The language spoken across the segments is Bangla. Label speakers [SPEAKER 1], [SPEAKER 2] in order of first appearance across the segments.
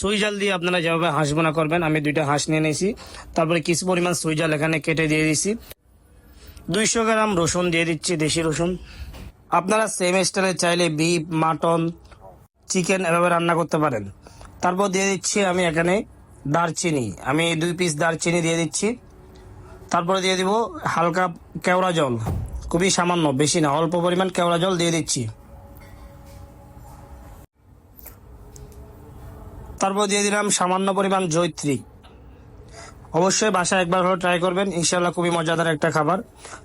[SPEAKER 1] সুই জাল দিয়ে আপনারা যেভাবে হাঁস বোনা করবেন, আমি দুইটা হাঁস নিয়ে নিয়েছি। তারপরে কিছু পরিমাণ সুইজাল এখানে কেটে দিয়ে দিয়েছি। দুইশো গ্রাম রসুন দিয়ে দিচ্ছি, দেশি রসুন। আপনারা সেম স্টাইলে চাইলে বিফ মাটন চিকেন এভাবে রান্না করতে পারেন। তারপর দিয়ে দিচ্ছি আমি এখানে দারচিনি। আমি দুই পিস দারচিনি দিয়ে দিচ্ছি। তারপরে দিয়ে দিব হালকা কেওড়া জল। খুবই সামান্য, বেশি না, অল্প পরিমাণ কেওড়া জল দিয়ে দিচ্ছি। তারপর দিয়ে দিলাম সামান্য পরিমাণ জৈত্রী। অবশ্যই বাসায় একবার হলে ট্রাই করবেন ইনশাল্লাহ খুবই মজাদার একটা খাবার।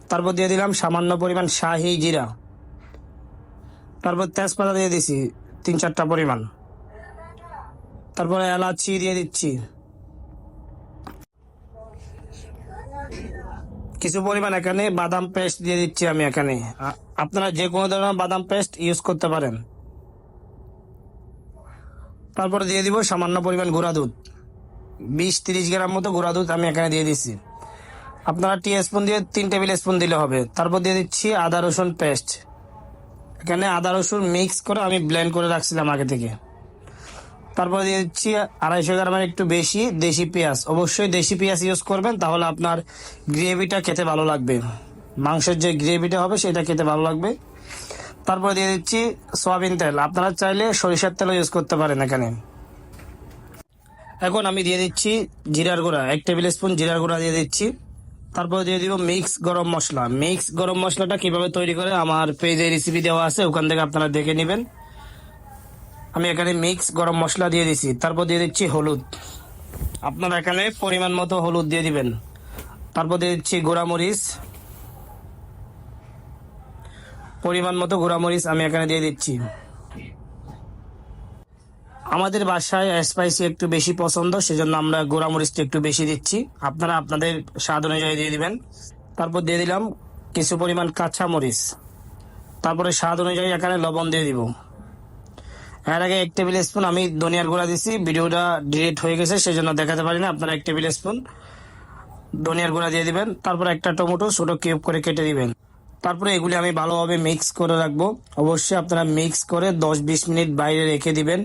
[SPEAKER 1] তারপর দিয়ে দিলাম সামান্য পরিমাণ শাহি জিরা। তারপর তেজপাতা দিয়ে দিছি, তিন চারটা পরিমাণ। তারপরে এলাচি দিয়ে দিচ্ছি। কিছু পরিমাণ এখানে, বাদাম পেস্ট দিয়ে দিচ্ছি আমি এখানে। আপনারা যে কোনো ধরনের বাদাম পেস্ট ইউজ করতে পারেন। তারপরে দিয়ে দিব সামান্য পরিমাণ গুঁড়া দুধ। বিশ তিরিশ গ্রাম মতো গুঁড়া দুধ আমি এখানে দিয়ে দিচ্ছি। আপনারা টি স্পুন দিয়ে তিন টেবিল স্পুন দিলে হবে। তারপর দিয়ে দিচ্ছি আদা, রসুন পেস্ট। এখানে আদা, রসুন মিক্স করে আমি ব্লেন্ড করে রাখছিলাম আগে থেকে। তারপর দিয়ে দিচ্ছি আড়াইশো গ্রামের একটু বেশি দেশি পেঁয়াজ। অবশ্যই দেশি পেঁয়াজ ইউজ করবেন, তাহলে আপনার গ্রেভিটা খেতে ভালো লাগবে। মাংসের যে গ্রেভিটা হবে সেটা খেতে ভালো লাগবে। তারপর দিয়ে দিচ্ছি সয়াবিন তেল। আপনারা চাইলে সরিষার তেলও ইউজ করতে পারেন এখানে। এখন আমি দিয়ে দিচ্ছি জিরার গুঁড়া। এক টেবিল স্পুন জিরার গুঁড়া দিয়ে দিচ্ছি। তারপর দিয়ে দিব মিক্স গরম মশলা। মিক্স গরম মশলাটা কীভাবে তৈরি করে আমার পেজে রেসিপি দেওয়া আছে, ওখান থেকে আপনারা দেখে নেবেন। আমি এখানে মিক্স গরম মশলা দিয়ে দিছি। তারপর দিয়ে দিচ্ছি হলুদ। আপনারা এখানে পরিমাণ মতো হলুদ দিয়ে দিবেন। তারপর দিয়ে দিচ্ছি গুঁড়ামরিচ। পরিমাণ মতো গুঁড়ামরিচ আমি এখানে দিয়ে দিচ্ছি। আমাদের বাসায় স্পাইসি একটু বেশি পছন্দ, সেজন্য আমরা গোড়ামরিচটা একটু বেশি দিচ্ছি। আপনারা আপনাদের স্বাদ অনুযায়ী দিয়ে দিবেন। তারপর দিয়ে দিলাম কিছু পরিমাণ কাঁচা মরিচ তারপরে স্বাদ অনুযায়ী এখানে লবণ দিয়ে দিব। এর আগে এক টেবিল স্পুন আমি ধনিয়ার গুঁড়া দিছি, ভিডিওটা ডিলিট হয়ে গেছে, সেজন্য দেখাতে পারি না আপনারা এক টেবিল স্পুন ধনিয়ার গুঁড়া দিয়ে দিবেন। তারপর একটা টমেটো ছোট কিউব করে কেটে দিবেন। তারপরে এগুলি আমি ভালোভাবে মিক্স করে রাখব। অবশ্যই আপনারা মিক্স করে দশ বিশ মিনিট বাইরে রেখে দিবেন,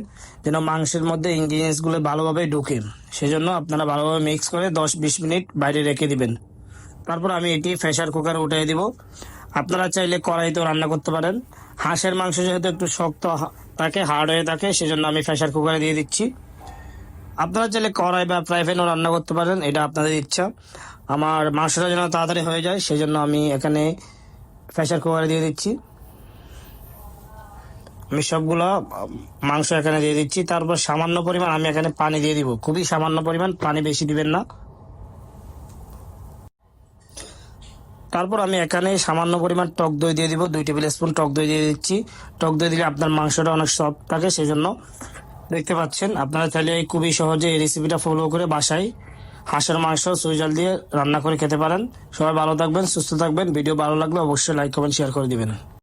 [SPEAKER 1] যেন মাংসের মধ্যে ইনগ্রিডিয়েন্টসগুলো ভালোভাবে ঢুকে। সেজন্য আপনারা ভালোভাবে মিক্স করে দশ বিশ মিনিট বাইরে রেখে দিবেন। তারপর আমি এটি প্রেশার কুকারে উঠিয়ে দিব। আপনারা চাইলে কড়াইতেও রান্না করতে পারেন। হাঁসের মাংস যেহেতু একটু শক্ত থাকে হার্ড হয়ে থাকে, সেজন্য আমি প্রেশার কুকারে দিয়ে দিচ্ছি। আপনারা চাইলে কড়াই বা ফ্রাই প্যানও রান্না করতে পারেন, এটা আপনাদের ইচ্ছা। আমার মাংসটা যেন তাড়াতাড়ি হয়ে যায়, সেজন্য আমি এখানে প্রেশার কুকারে দিয়ে দিচ্ছি। আমি সবগুলো মাংস এখানে দিয়ে দিচ্ছি। তারপর সামান্য পরিমাণ আমি এখানে পানি দিয়ে দিব। খুবই সামান্য পরিমাণ, পানি বেশি দিবেন না। তারপর আমি এখানে সামান্য পরিমাণ টক দই দিয়ে দিব। দুই টেবিল স্পুন টক দই দিয়ে দিচ্ছি। টক দই দিলে আপনার মাংসটা অনেক সফট থাকে সেই জন্য দেখতে পাচ্ছেন। আপনারা এই খুবই সহজে এই রেসিপিটা ফলো করে বাসায় হাঁসের মাংস সুইজাল দিয়ে রান্না করে খেতে পারেন। সবাই ভালো থাকবেন, সুস্থ থাকবেন। ভিডিও ভালো লাগলে অবশ্যই লাইক কমেন্ট শেয়ার করে দিবেন।